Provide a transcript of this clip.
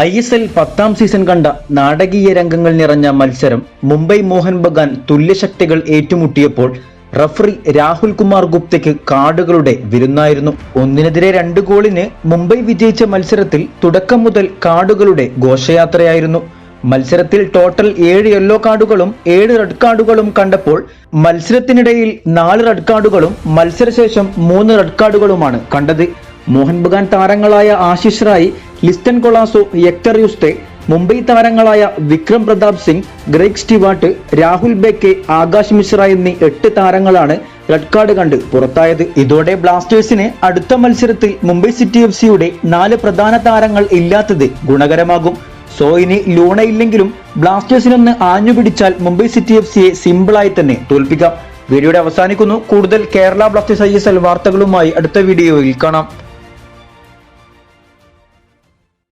I S L പത്താം season കണ്ട നാടകീയ രംഗങ്ങൾ നിറഞ്ഞ മത്സരം മുംബൈ മോഹൻ ബഗാൻ തുല്യശക്തികൾ ഏറ്റുമുട്ടിയപ്പോൾ റഫറി രാഹുൽ കുമാർ ഗുപ്തയ്ക്ക് കാർഡുകളുടെ വിരുന്നായിരുന്നു. ഒന്നിനെതിരെ രണ്ട് ഗോളിന് മുംബൈ വിജയിച്ച മത്സരത്തിൽ തുടക്കം മുതൽ കാർഡുകളുടെ ഘോഷയാത്രയായിരുന്നു. മത്സരത്തിൽ ടോട്ടൽ ഏഴ് യെല്ലോ കാർഡുകളും ഏഴ് റെഡ് കാർഡുകളും കണ്ടപ്പോൾ മത്സരത്തിനിടയിൽ നാല് റെഡ് കാർഡുകളും മത്സരശേഷം മൂന്ന് റെഡ് കാർഡുകളുമാണ് കണ്ടത്. മോഹൻ ബഗാൻ താരങ്ങളായ ആശിഷ് റായ് ലിസ്റ്റൻ കൊളാസോ യക്ടർ യുസ്തെ മുംബൈ താരങ്ങളായ വിക്രം പ്രതാപ് സിംഗ് ഗ്രേക്ക് സ്റ്റിവാട്ട് രാഹുൽ ബെക്കെ ആകാശ് മിശ്ര എന്നീ എട്ട് താരങ്ങളാണ് റെഡ് കാർഡ് കണ്ട് പുറത്തായത്. ഇതോടെ ബ്ലാസ്റ്റേഴ്സിന് അടുത്ത മത്സരത്തിൽ മുംബൈ സിറ്റി എഫ് സിയുടെ നാല് പ്രധാന താരങ്ങൾ ഇല്ലാത്തത് ഗുണകരമാകും. സോ ഇനി ലൂണ ഇല്ലെങ്കിലും ബ്ലാസ്റ്റേഴ്സിനൊന്ന് ആഞ്ഞു പിടിച്ചാൽ മുംബൈ സിറ്റി എഫ് സിയെ സിമ്പിളായി തന്നെ തോൽപ്പിക്കാം. വീഡിയോയുടെ അവസാനിക്കുന്നു. കൂടുതൽ കേരള ബ്ലാസ്റ്റേഴ്സ് ഐ വാർത്തകളുമായി അടുത്ത വീഡിയോയിൽ കാണാം.